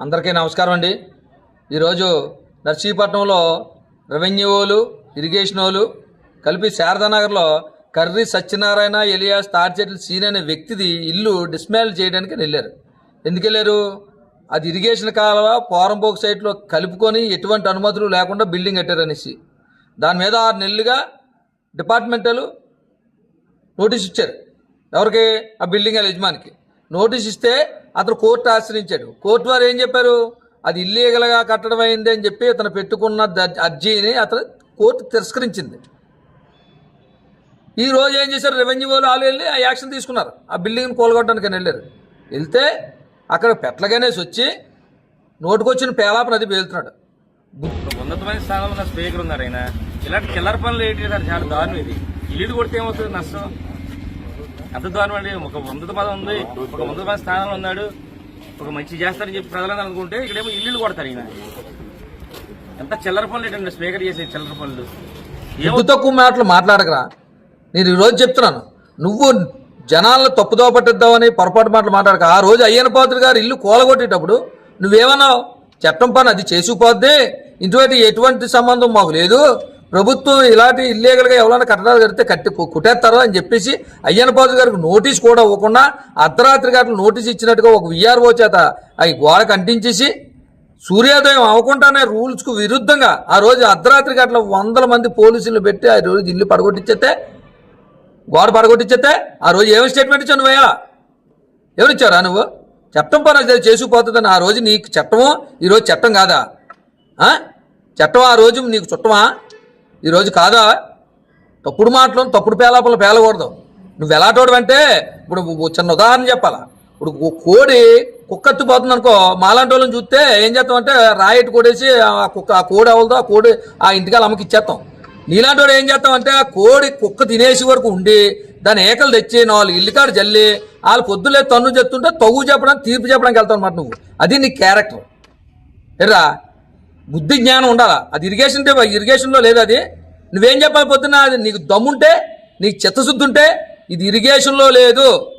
అందరికీ నమస్కారం అండి. ఈరోజు నర్సీపట్నంలో రెవెన్యూ వాళ్ళు ఇరిగేషన్ వాళ్ళు కలిపి శారదానగర్లో కర్రీ సత్యనారాయణ ఎలియాస్ తాడిచెట్ల సీన్ అనే వ్యక్తిది ఇల్లు డిస్మాల్ చేయడానికి వెళ్ళారు. ఎందుకు వెళ్ళారు? అది ఇరిగేషన్ కాలువ పోరంపోక్ సైట్లో కలుపుకొని ఎటువంటి అనుమతులు లేకుండా బిల్డింగ్ కట్టారనేసి. దాని మీద ఆరు నెలలుగా డిపార్ట్మెంటల్ నోటీస్ ఇచ్చారు. ఎవరికి? ఆ బిల్డింగ్ వాళ్ళ యజమానికి. నోటీస్ ఇస్తే అతను కోర్టు ఆశ్రయించాడు. కోర్టు వారు ఏం చెప్పారు? అది ఇల్లీగల్గా కట్టడం అయింది అని చెప్పి అతను పెట్టుకున్న అర్జీని అతను కోర్టు తిరస్కరించింది. ఈ రోజు ఏం చేశారు? రెవెన్యూ వాళ్ళు వాళ్ళు వెళ్ళి ఆ యాక్షన్ తీసుకున్నారు. ఆ బిల్డింగ్ని కోలగొట్టడానికి వెళ్ళారు. వెళ్తే అక్కడ పెట్లగానేసి వచ్చి నోటుకొచ్చిన పేలాపన అది పేలుతున్నాడు. ఉన్నతమైన స్థానంలో స్పీకర్ ఉన్నారు ఆయన. ఇలాంటి చిల్లర పనులు ఏంటి సార్? చాలా దారుణం ఇది. ఇల్లు కొడితే ఏమవుతుంది? నష్టం? ఎంత దారుణం అండి ఒక ఉన్నత పదం ఉంది. ఒక ఉన్నతమైన స్థానంలో ఉన్నాడు. ఒక మంచి చేస్తారని చెప్పి ప్రజలని అనుకుంటే ఇక్కడేమో ఇల్లు కొడతారు ఈయన. ఎంత చిల్లర పనులు ఏంటండి స్పీకర్ చేసే చిల్లర పనులు. ఏమో తక్కువ మాటలు మాట్లాడకరా? నేను ఈరోజు చెప్తున్నాను. నువ్వు జనాలను తప్పుదో పట్టిద్దామని పొరపాటు మాటలు మాట్లాడక. ఆ రోజు అయ్యన పాత్రుడు గారు ఇల్లు కూలగొట్టేటప్పుడు నువ్వేమన్నావు? చట్టం పని అది చేసుకుపోద్ది. ఇటువంటి ఎటువంటి సంబంధం మాకు లేదు. ప్రభుత్వం ఇలాంటి ఇల్లీగల్గా ఎవరైనా కట్టడాలు కడితే కట్టి కు- కుట్టేస్తారో అని చెప్పేసి అయ్యన గారికి నోటీస్ కూడా ఇవ్వకుండా అర్ధరాత్రి గారు నోటీస్ ఇచ్చినట్టుగా ఒక విఆర్ఓ చేత అవి గోడకు అంటించేసి సూర్యోదయం అవ్వకుండానే రూల్స్కు విరుద్ధంగా ఆ రోజు అర్ధరాత్రి గట్ల వందల మంది పోలీసులు పెట్టి ఆ రోజు ఇల్లు పడగొట్టించేస్తే గోడ పడగొట్టించేస్తే ఆ రోజు ఏమి స్టేట్మెంట్ ఇచ్చావు నువ్వు ఎవరిచ్చారా నువ్వు? చట్టం పని అది చేసుకుపోతుందని ఆ రోజు నీకు చట్టము? ఈరోజు చట్టం కాదా? చట్టం ఆ రోజు నీకు చుట్టమా? ఈరోజు కాదా? తప్పుడు మాటలు తప్పుడు పేలాపలు పేలకూడదు. నువ్వు ఎలాటోడు అంటే ఇప్పుడు చిన్న ఉదాహరణ చెప్పాలా. ఇప్పుడు ఓ కోడి కుక్కెత్తిపోతుంది అనుకో మాలాంటి వాళ్ళని చూస్తే ఏం చేస్తాం అంటే రాయటి కొడేసి ఆ కుక్క ఆ కోడి అవలతో ఆ కోడి ఆ ఇంటికాల అమ్మకి ఇచ్చేస్తాం. నీలాంటి వాడు ఏం చేస్తాం అంటే ఆ కోడి కుక్క తినేసి వరకు ఉండి దాని ఏకలు తెచ్చి నాలుగు ఇల్లికాడు జల్లి వాళ్ళు పొద్దులే తన్ను చెప్తుంటే తగు చెప్పడానికి తీర్పు చెప్పడానికి వెళ్తావు అనమాట నువ్వు. అది నీ క్యారెక్టర్. ఎర్రా? బుద్ధి జ్ఞానం ఉండాలా? అది ఇరిగేషన్ అంటే ఇరిగేషన్లో లేదు అది. నువ్వేం చెప్పాలి పొద్దున్న? అది నీకు దమ్ముంటే నీకు చిత్తశుద్ధి ఉంటే ఇది ఇరిగేషన్లో లేదు.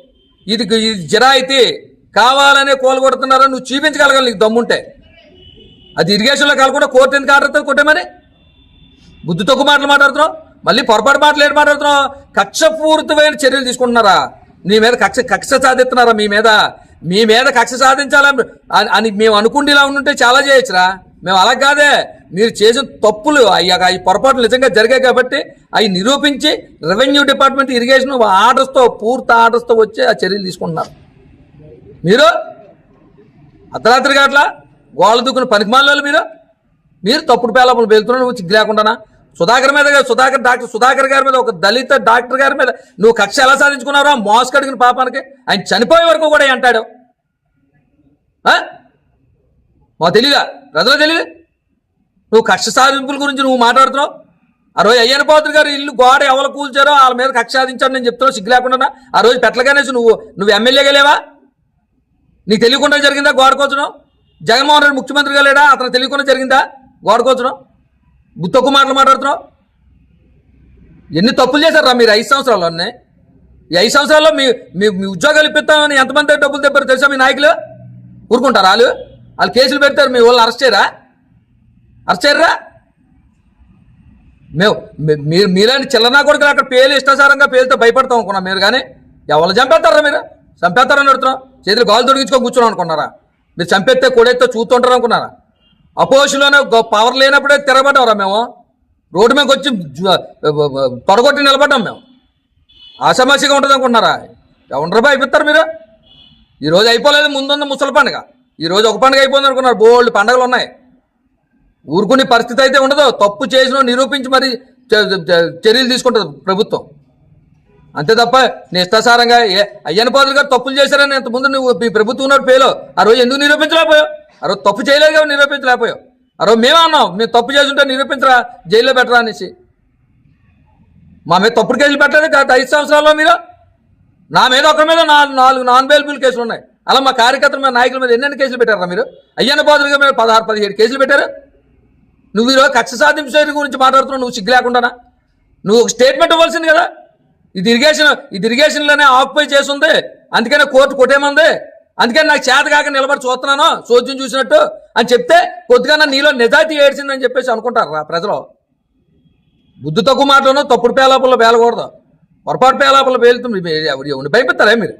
ఇది ఇది జిరాయితీ కావాలనే కోలగొడుతున్నారని నువ్వు చూపించగలగాలి నీకు దమ్ముంటే. అది ఇరిగేషన్లో కాకుండా కోర్టు ఎందుకు ఆర్డర్ కొట్టేమని బుద్ధి తక్కువ మాటలు మాట్లాడుతున్నావు. మళ్ళీ పొరపాటు మాటలు ఏంటి మాట్లాడుతున్నావు? కక్షపూరితమైన చర్యలు తీసుకుంటున్నారా? నీ మీద కక్ష కక్ష సాధిస్తున్నారా మీ మీద? మీ మీద కక్ష సాధించాలని అని- మేము అనుకుంటే ఇలా ఉంటే చాలా చేయొచ్చురా. మేము అలా కాదే. మీరు చేసిన తప్పులు అవి పొరపాట్లు నిజంగా జరిగాయి కాబట్టి అవి నిరూపించి రెవెన్యూ డిపార్ట్మెంట్ ఇరిగేషన్ ఆర్డర్స్తో పూర్తి ఆర్డర్స్తో వచ్చి ఆ చర్యలు తీసుకుంటున్నారు. మీరు అర్ధరాత్రి గట్ల గోళ్ళ దుక్కున పనికిమాలలో మీరు. మీరు తప్పుడు పేలపలు వెళ్తున్నా నువ్వు చిగ్గు లేకుండానా? సుధాకర్ మీద సుధాకర్ డాక్టర్ సుధాకర్ గారి మీద ఒక దళిత డాక్టర్ గారి మీద నువ్వు కక్ష ఎలా సాధించుకున్నావు ఆ మోసకు అడిగిన పాపానికి. ఆయన చనిపోయే వరకు కూడా అంటాడు? మాకు తెలియదా ప్రజలు తెలియదు నువ్వు కక్ష సాధింపుల గురించి నువ్వు మాట్లాడుతున్నావు? ఆ రోజు అయ్యన పాత్ర గారు ఇల్లు గోడ ఎవరు కూల్చారో వాళ్ళ మీద కక్ష సాధించాడు నేను చెప్తున్నావు సిగ్గు లేకుండా ఆ రోజు పెట్టలగానేసి నువ్వు నువ్వు ఎమ్మెల్యేగా లేవా నీకు తెలియకుండా జరిగిందా గోడకోచడం జగన్మోహన్ రెడ్డి ముఖ్యమంత్రిగా లేడా? అతను తెలియకుండా జరిగిందా గోడకోచడం బుత్తొక్కు మాటలు మాట్లాడుతున్నావు? ఎన్ని తప్పులు చేశారా మీరు ఐదు సంవత్సరాలు అన్నీ? ఈ ఐదు సంవత్సరాల్లో మీ మీ మీ ఉద్యోగాలు ఇప్పిస్తామని ఎంతమంది డబ్బులు తెప్పారు తెలుసా మీ నాయకులు? ఊరుకుంటారు వాళ్ళు? వాళ్ళు కేసులు పెడతారు మీ వాళ్ళు అరెస్ట్ చేయరా? అరెస్ట్ మేము మీరు మీలాంటి చిల్లనా కొడుకులు అక్కడ పేలు ఇష్టాసారంగా పేలుతో భయపడతాం అనుకున్నాం మీరు కానీ ఎవరు చంపేస్తారా మీరు? చంపేస్తారని అడుగుతున్నాం. చేతులు గాలు తొడిగించుకొని కూర్చున్నాం అనుకున్నారా? మీరు చంపేస్తే కొడేస్తే చూస్తుంటారు అనుకున్నారా? అపోజిషన్లోనే పవర్ లేనప్పుడే తిరగబడ్డారా మేము. రోడ్డు మీదకి వచ్చి తొడగొట్టి నిలబడ్డాం మేము. ఆశామాషిగా ఉంటుంది అనుకుంటున్నారా? ఎవరు రూపాయి అయిపోతారు మీరు ఈరోజు అయిపోలేదు ముందున్న ముసలి పండుగ. ఈరోజు ఒక పండుగ అయిపోయింది అనుకున్నారు. బోల్డ్ పండుగలు ఉన్నాయి. ఊరుకునే పరిస్థితి అయితే ఉండదు. తప్పు చేసిన నిరూపించి మరి చర్యలు తీసుకుంటుంది ప్రభుత్వం. అంతే తప్ప నీ ఏ అయ్యన్న పాదులు గారు తప్పులు చేశారని ఇంతకుముందు నువ్వు మీ ప్రభుత్వం ఉన్నట్టు పేలో ఆ రోజు ఎందుకు నిరూపించలేకపోయావు? ఆ రోజు తప్పు చేయలేదు కాబట్టి నిరూపించలేకపోయావు. ఆ రోజు మేమే అన్నాం మేము తప్పు చేస్తుంటే నిరూపించరా జైల్లో పెట్టరా అనేసి. మా మీద తప్పుడు కేసులు పెట్టలేదు గత ఐదు సంవత్సరాల్లో మీరు. నా మీద ఒకరి మీద నాలుగు నాలుగు నాన్ అవైలబుల్ కేసులు ఉన్నాయి. అలా మా కార్యకర్తల మీద నాయకుల మీద ఎన్నెన్ని కేసులు పెట్టారా మీరు? అయ్యన్న పాదులుగా మీద పదహారు పదిహేడు కేసులు పెట్టారు. నువ్వు ఈరోజు కక్ష సాధింపు గురించి మాట్లాడుతున్నావు నువ్వు సిగ్గు లేకుండానా నువ్వు ఒక స్టేట్మెంట్ ఇవ్వాల్సింది కదా ఇది ఇరిగేషన్ ఇది ఇరిగేషన్లోనే ఆక్యుపై చేసి ఉంది అందుకనే కోర్టు కొట్టేమంది అందుకని నాకు చేత కాక నిలబడి చూస్తున్నాను సోద్యం చూసినట్టు అని చెప్తే కొద్దిగా నీలో నిజాయితీ ఏడ్చిందని చెప్పేసి అనుకుంటారు రా ప్రజలు బుద్ధి తక్కువ మాటలను తప్పుడు పేలాపల్లో పేలకూడదు పొరపాటు పేలాపల్లో పేలుతుంది ఉండి ఎవరిని భయపెత్తారా మీరు